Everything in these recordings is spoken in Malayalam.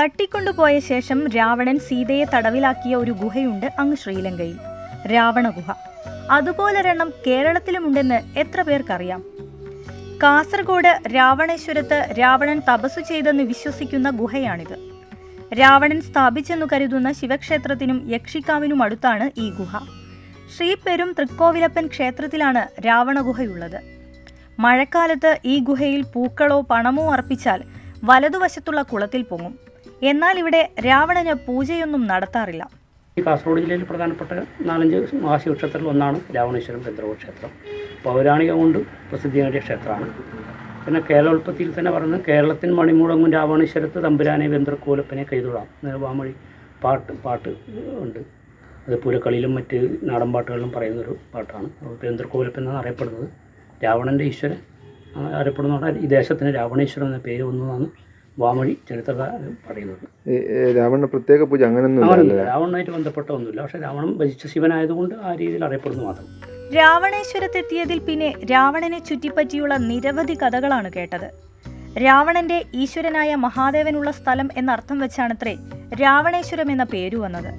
തട്ടിക്കൊണ്ടുപോയ ശേഷം രാവണൻ സീതയെ തടവിലാക്കിയ ഒരു ഗുഹയുണ്ട് അങ്ങ് ശ്രീലങ്കയിൽ. രാവണ ഗുഹ. അതുപോലൊരെണ്ണം കേരളത്തിലുമുണ്ടെന്ന് എത്ര പേർക്കറിയാം? കാസർഗോഡ് രാവണേശ്വരത്ത് രാവണൻ തപസ്സു ചെയ്തെന്ന് വിശ്വസിക്കുന്ന ഗുഹയാണിത്. രാവണൻ സ്ഥാപിച്ചെന്നു കരുതുന്ന ശിവക്ഷേത്രത്തിനും യക്ഷിക്കാവിനും അടുത്താണ് ഈ ഗുഹ. ശ്രീപെരും തൃക്കോവിലപ്പൻ ക്ഷേത്രത്തിലാണ് രാവണഗുഹയുള്ളത് മഴക്കാലത്ത് ഈ ഗുഹയിൽ പൂക്കളോ പണമോ അർപ്പിച്ചാൽ വലതുവശത്തുള്ള കുളത്തിൽ പൊങ്ങും. എന്നാൽ ഇവിടെ രാവണന് പൂജയൊന്നും നടത്താറില്ല. ഈ കാസർഗോഡ് ജില്ലയിൽ പ്രധാനപ്പെട്ട നാലഞ്ച് മഹാശിവക്ഷേത്രത്തിൽ ഒന്നാണ് രാവണേശ്വരം ചന്ദ്രകോട് ക്ഷേത്രം. പൗരാണിക കൊണ്ട് പ്രസിദ്ധി നേടിയ ക്ഷേത്രമാണ്. പിന്നെ കേരളോൽപ്പത്തിയിൽ തന്നെ പറയുന്നത് കേരളത്തിൻ മണിമുഴങ്ങും രാവണേശ്വരത്ത് തമ്പുരാനെ വെന്തർക്കോലപ്പനെ കൈതൊഴാം. വാമൊഴി പാട്ട് പാട്ട് ഉണ്ട്. അത് പൂരക്കളിയിലും മറ്റ് നാടൻ പാട്ടുകളിലും പറയുന്നൊരു പാട്ടാണ്. വെന്തർക്കോലപ്പൻ എന്നാണ് അറിയപ്പെടുന്നത്. രാവണന്റെ ഈശ്വരൻ അറിയപ്പെടുന്നതുകൊണ്ട് ഈ ദേശത്തിന് രാവണേശ്വരം എന്ന പേര് വന്നതാണ്. വാമൊഴി ചരിത്രകാരൻ പറയുന്നത്. രാവണ പ്രത്യേക പൂജ അങ്ങനെയൊന്നും രാവണനായിട്ട് ബന്ധപ്പെട്ട ഒന്നുമില്ല പക്ഷെ രാവണൻ ഭജിച്ച ശിവനായതുകൊണ്ട് ആ രീതിയിൽ അറിയപ്പെടുന്നു മാത്രം. രാവണേശ്വരത്തെത്തിയതിൽ പിന്നെ രാവണനെ ചുറ്റിപ്പറ്റിയുള്ള നിരവധി കഥകളാണ് കേട്ടത്. രാവണന്റെ ഈശ്വരനായ മഹാദേവനുള്ള സ്ഥലം എന്നർത്ഥം വെച്ചാണത്രേ രാവണേശ്വരം എന്ന പേരു വന്നത്.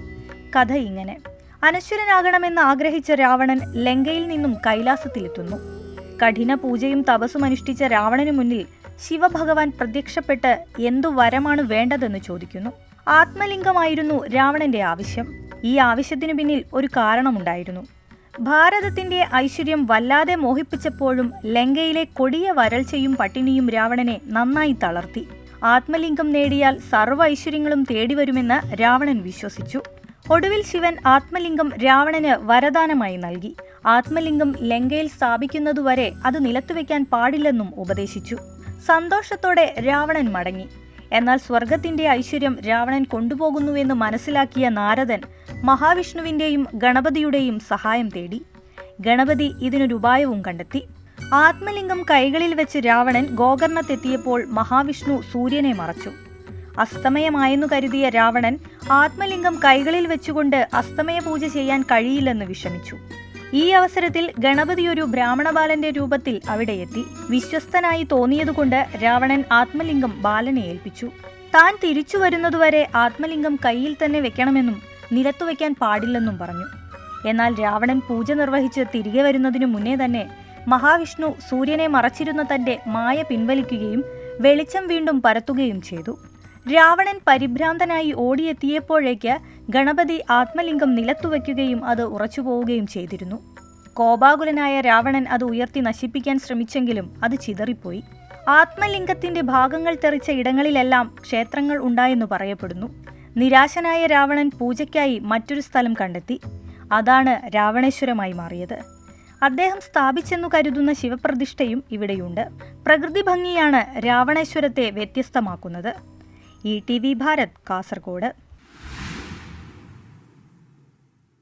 കഥ ഇങ്ങനെ. അനശ്വരനാകണമെന്ന് ആഗ്രഹിച്ച രാവണൻ ലങ്കയിൽ നിന്നും കൈലാസത്തിലെത്തുന്നു. കഠിന പൂജയും തപസ്സും അനുഷ്ഠിച്ച രാവണന് മുന്നിൽ ശിവഭഗവാൻ പ്രത്യക്ഷപ്പെട്ട് എന്തു വരമാണ് വേണ്ടതെന്ന് ചോദിക്കുന്നു. ആത്മലിംഗമായിരുന്നു രാവണന്റെ ആവശ്യം. ഈ ആവശ്യത്തിനു പിന്നിൽ ഒരു കാരണമുണ്ടായിരുന്നു. ഭാരതത്തിന്റെ ഐശ്വര്യം വല്ലാതെ മോഹിപ്പിച്ചപ്പോഴും ലങ്കയിലെ കൊടിയ വരൾച്ചയും പട്ടിണിയും രാവണനെ നന്നായി തളർത്തി. ആത്മലിംഗം നേടിയാൽ സർവ ഐശ്വര്യങ്ങളും തേടിവരുമെന്ന് രാവണൻ വിശ്വസിച്ചു. ഒടുവിൽ ശിവൻ ആത്മലിംഗം രാവണന് വരദാനമായി നൽകി. ആത്മലിംഗം ലങ്കയിൽ സ്ഥാപിക്കുന്നതുവരെ അത് നിലത്തുവെക്കാൻ പാടില്ലെന്നും ഉപദേശിച്ചു. സന്തോഷത്തോടെ രാവണൻ മടങ്ങി. എന്നാൽ സ്വർഗത്തിന്റെ ഐശ്വര്യം രാവണൻ കൊണ്ടുപോകുന്നുവെന്ന് മനസ്സിലാക്കിയ നാരദൻ മഹാവിഷ്ണുവിന്റെയും ഗണപതിയുടെയും സഹായം തേടി. ഗണപതി ഇതിനൊരു ഉപായവും കണ്ടെത്തി. ആത്മലിംഗം കൈകളിൽ വെച്ച് രാവണൻ ഗോകർണത്തെത്തിയപ്പോൾ മഹാവിഷ്ണു സൂര്യനെ മറച്ചു. അസ്തമയമായെന്നു കരുതിയ രാവണൻ ആത്മലിംഗം കൈകളിൽ വെച്ചുകൊണ്ട് അസ്തമയ പൂജ ചെയ്യാൻ കഴിയില്ലെന്ന് വിഷമിച്ചു. ഈ അവസരത്തിൽ ഗണപതി ഒരു ബ്രാഹ്മണ ബാലന്റെ രൂപത്തിൽ അവിടെ എത്തി. വിശ്വസ്തനായി തോന്നിയതുകൊണ്ട് രാവണൻ ആത്മലിംഗം ബാലനെ ഏൽപ്പിച്ചു. താൻ തിരിച്ചു വരുന്നതുവരെ ആത്മലിംഗം കയ്യിൽ തന്നെ വെക്കണമെന്നും നിലത്തു വെക്കാൻ പാടില്ലെന്നും പറഞ്ഞു. എന്നാൽ രാവണൻ പൂജ നിർവഹിച്ച് തിരികെ വരുന്നതിനു മുന്നേ തന്നെ മഹാവിഷ്ണു സൂര്യനെ മറച്ചിരുന്ന തന്റെ മായ പിൻവലിക്കുകയും വെളിച്ചം വീണ്ടും പരത്തുകയും ചെയ്തു. രാവണൻ പരിഭ്രാന്തനായി ഓടിയെത്തിയപ്പോഴേക്ക് ഗണപതി ആത്മലിംഗം നിലത്തുവയ്ക്കുകയും അത് ഉറച്ചുപോവുകയും ചെയ്തിരുന്നു. കോപാകുലനായ രാവണൻ അത് ഉയർത്തി നശിപ്പിക്കാൻ ശ്രമിച്ചെങ്കിലും അത് ചിതറിപ്പോയി. ആത്മലിംഗത്തിന്റെ ഭാഗങ്ങൾ തെറിച്ച ഇടങ്ങളിലെല്ലാം ക്ഷേത്രങ്ങൾ ഉണ്ടായെന്ന് പറയപ്പെടുന്നു. നിരാശനായ രാവണൻ പൂജയ്ക്കായി മറ്റൊരു സ്ഥലം കണ്ടെത്തി. അതാണ് രാവണേശ്വരമായി മാറിയത്. അദ്ദേഹം സ്ഥാപിച്ചെന്നു കരുതുന്ന ശിവപ്രതിഷ്ഠയും ഇവിടെയുണ്ട്. പ്രകൃതി ഭംഗിയാണ് രാവണേശ്വരത്തെ വ്യത്യസ്തമാക്കുന്നത്. E T V Bharat Kasaragod.